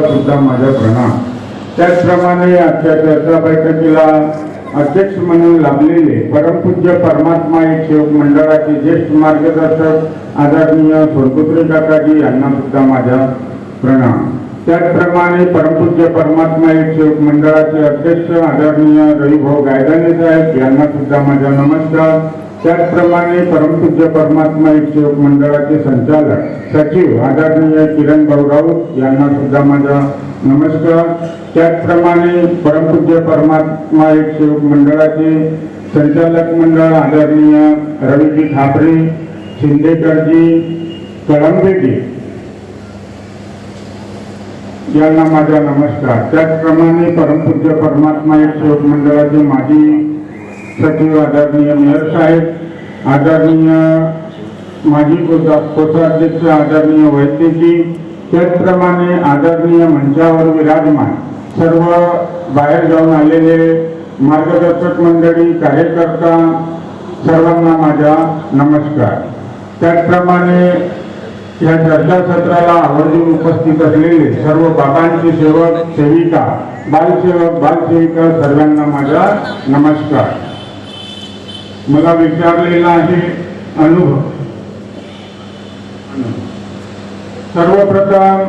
सुद्धा माझा प्रणाम. त्याचप्रमाणे आजच्या चर्चा बैठकीला अध्यक्ष म्हणून लाभलेले परमपूज्य परमात्मा एक सेवक मंडळाचे ज्येष्ठ मार्गदर्शक आदरणीय सोनपुत्री काकाजी यांना सुद्धा माझा प्रणाम. त्याचप्रमाणे परमपूज्य परमात्मा एक सेवक मंडळाचे अध्यक्ष आदरणीय रविभाऊ गायदाने साहेब यांना सुद्धा माझा नमस्कार. त्याचप्रमाणे परमपूज्य परमात्मा एक सेवक मंडळाचे संचालक सचिव आदरणीय किरण भाऊ राऊत यांना सुद्धा माझा नमस्कार. त्याचप्रमाणे परमपूज्य परमात्मा एक सेवक मंडळाचे संचालक मंडळ आदरणीय रवीजी खापरे शिंदेकरजी कळंबेजी यांना माझा नमस्कार. त्याचप्रमाणे परमपूज्य परमात्मा एक सेवक मंडळाचे माजी सचिव आदरणीय मेयर साहेब आदरणीय माजी कोषाध्यक्ष आदरणीय वैद्यकी त्याचप्रमाणे आदरणीय मंचावर विराजमान सर्व बाहेर जाऊन आलेले मार्गदर्शक मंडळी कार्यकर्ता सर्वांना माझा नमस्कार. त्याचप्रमाणे या चर्चासत्राला आवर्जून उपस्थित असलेले सर्व बाबांचे सेवक सेविका बालसेवक बालसेविका सर्वांना माझा नमस्कार. मला विचारलेला आहे अनुभव. सर्वप्रथम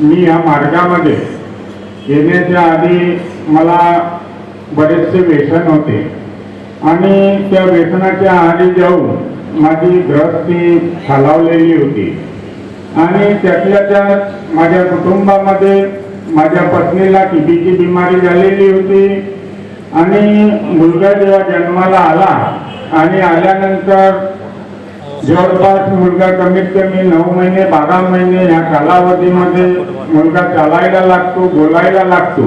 मी या मार्गामध्ये येण्याच्या आधी मला बरेचसे व्यसन होते. आणि त्या व्यसनाच्या आधी जाऊन माझी ग्रस्ती खालावलेली होती. आणि त्यातल्या त्यात माझ्या कुटुंबामध्ये माझ्या पत्नीला टीबीची बिमारी झालेली होती. आणि मुलगा जेव्हा जन्माला आला आणि आल्यानंतर जवळपास मुलगा कमीत कमी नऊ महिने बारा महिने या कालावधीमध्ये मुलगा चालायला लागतो बोलायला लागतो.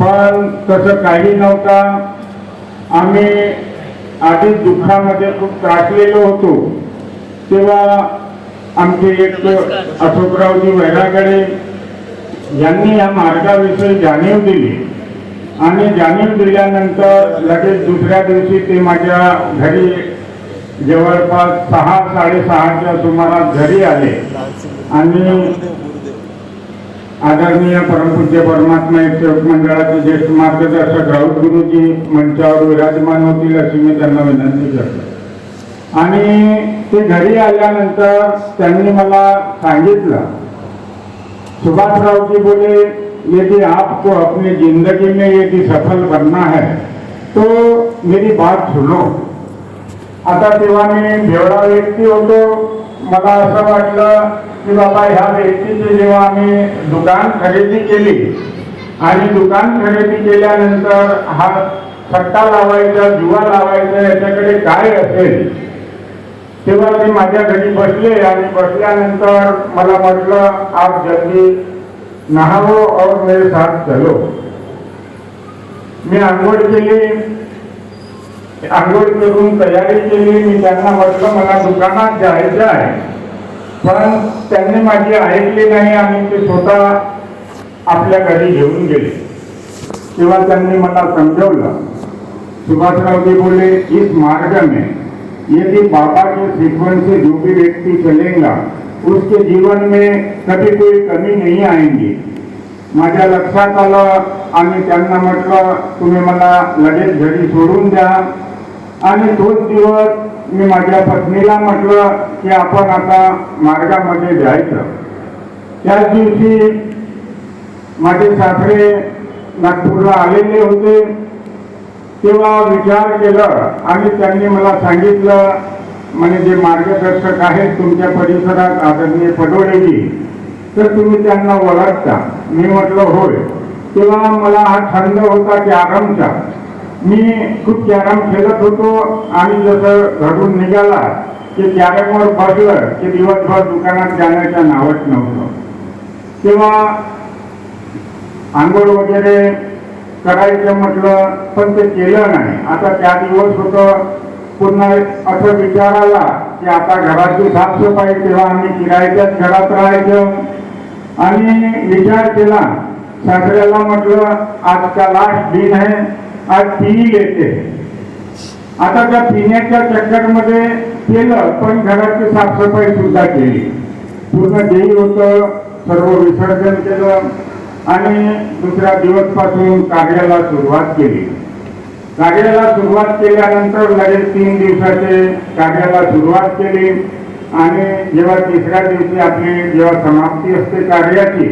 पण तसं काही नव्हता. आम्ही आधी दुःखामध्ये खूप त्रासलेलो होतो. तेव्हा आमचे एक अशोकरावजी वैरागडे यांनी या मार्गाविषयी जाणीव दिली. आणि जाणीव दिल्यानंतर लगेच दुसऱ्या दिवशी ते माझ्या घरी जवळपास सहा साडेसहाच्या सुमारास घरी आले. आणि आदरणीय परमपूज्य परमात्मा एक सेवक मंडळाचे ज्येष्ठ मार्गदर्शक राऊत गुरुजी मंचावर विराजमान होतील अशी मी त्यांना विनंती करतो. आणि ते घरी आल्यानंतर त्यांनी मला सांगितलं सुभाषरावजी बोले यदि आपको अपनी जिंदगी में यदि सफल बनना है तो मेरी बात सुनो। आता तेव्हा मी बेवडा व्यक्ती होतो मला असं वाटलं की बाबा ह्या व्यक्तीची जेव्हा आम्ही दुकान खरेदी केली आणि दुकान खरेदी केल्यानंतर हा सट्टा लावायचा जुवा लावायचा याच्याकडे काय असेल? तेव्हा ते माझ्या घरी बसले आणि बसल्यानंतर मला म्हटलं आप जल्दी नहावो और मेरे साथ चलो। मी आंघोळ केली आंघोळ करून तयारी केली मी त्यांना म्हटलं मला दुकानात जायचं आहे. पण त्यांनी माझी ऐकली नाही आणि ते स्वतः आपल्या घरी घेऊन गेले. तेव्हा त्यांनी मला समजवलं. सुभाषराव जी बोले इस मार्ग में यदि बाबा की सीक्वेंस जो भी व्यक्ति चलेगा. उसके जीवन में कभी कोई कमी नहीं आएंगी। माझ्या लक्षात आलं आणि त्यांना म्हटलं तुम्ही मला लगेच घरी सोडून द्या. आणि तोच दिवस मी माझ्या पत्नीला म्हटलं की आपण आता मार्गामध्ये जायचं. त्याच दिवशी माझे सासरे नागपूरला आलेले होते. तेव्हा विचार केलं आणि त्यांनी मला सांगितलं म्हणजे जे मार्गदर्शक आहेत तुमच्या परिसरात आदरणीय पडोळेजी तर तुम्ही त्यांना ओळखता. मी म्हटलं होय. तेव्हा मला हा छंद होता कॅरमचा. मी खूप कॅरम खेळत होतो आणि जसं घडून निघाला की कॅरमवर बसलं की दिवसभर दुकानात जाण्याच्या नावच नव्हतं. तेव्हा आंघोळ वगैरे करायचं म्हटलं पण ते केलं नाही. आता त्या दिवस होतं पुन्हा असं विचार आला की आता घराची साफसफाई तेव्हा आम्ही किरायच्याच घरात राहायचं. आणि विचार केला सासऱ्याला म्हटलं आज लास्ट दिन आहे आज ती येते. आता त्या पिण्याच्या चक्करमध्ये केलं पण घराची साफसफाई सुद्धा केली. पूर्ण देई होतं सर्व विसर्जन केलं आणि दुसऱ्या दिवसपासून कार्याला सुरुवात केली. कार्याला सुरुवात केल्यानंतर लगेच तीन दिवसाचे कार्याला सुरुवात केली. आणि जेव्हा तिसऱ्या दिवशी आपली जेव्हा समाप्ती असते कार्याची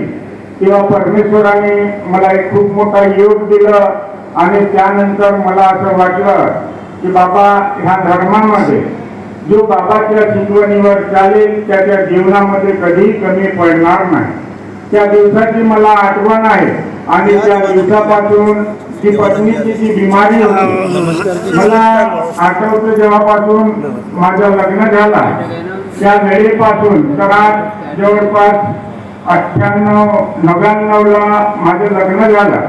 तेव्हा परमेश्वराने मला एक खूप मोठा योग दिलं. आणि त्यानंतर मला असं वाटलं की बाबा ह्या धर्मामध्ये जो बाबाच्या शिकवणीवर चालेल त्याच्या जीवनामध्ये कधीही कमी पडणार नाही. त्या दिवसाची मला आठवण आहे. आणि त्या दिवसापासून ती पत्नीची जी बिमारी होती मला आठवतं जेव्हापासून माझं लग्न झाला त्या वेळेपासून तर आज जवळपास अठ्ठ्याण्णव नव्याण्णवला माझं लग्न झालं.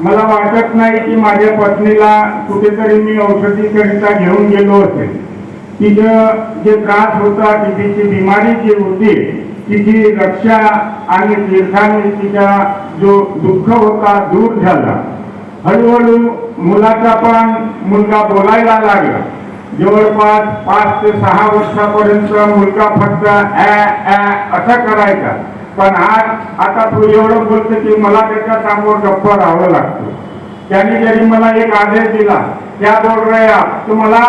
मला वाटत नाही की माझ्या पत्नीला कुठेतरी मी औषधीकरिता घेऊन गेलो असेल. तिचं जे त्रास होता तिची जी बिमारी जी होती तिची रक्षा आणि तीर्थाने तिचा जो दुःख होता दूर झाला. हळूहळू मुलाचा पण मुलगा बोलायला लागला. जवळपास पाच ते सहा वर्षापर्यंत मुलगा फक्त ऍ ऍ असं करायचा. पण आज आता तू एवढं बोलतो की मला त्याच्यासमोर गप्प राहावं लागतं. त्याने जरी मला एक आदेश दिला त्या बोल तुम्हाला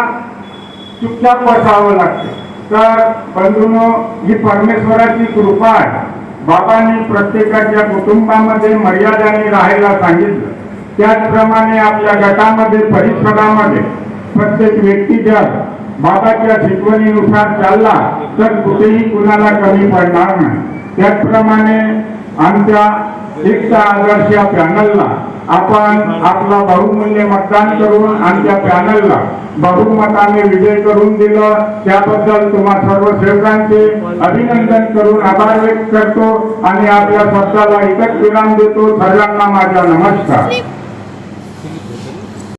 चुपचाप बसावं लागतं. तर बंधूनो ही परमेश्वराची कृपा आहे. बाबांनी प्रत्येकाच्या कुटुंबामध्ये मर्यादाने राहायला सांगितलं. त्याचप्रमाणे आपल्या गटामध्ये परिसरामध्ये प्रत्येक व्यक्ती जर बाबाच्या शिकवणीनुसार चालला तर कुठेही कुणाला कमी पडणार नाही. त्याचप्रमाणे आमच्या एकता आदर्श या पॅनलला आपण आपलं बहुमूल्य मतदान करून आमच्या पॅनलला बहुमताने विजय करून दिलं. त्याबद्दल तुम्हा सर्व सेवकांचे अभिनंदन करून आभार व्यक्त करतो आणि आपल्या शब्दाला एकच विराम देतो. सर्वांना माझा नमस्कार.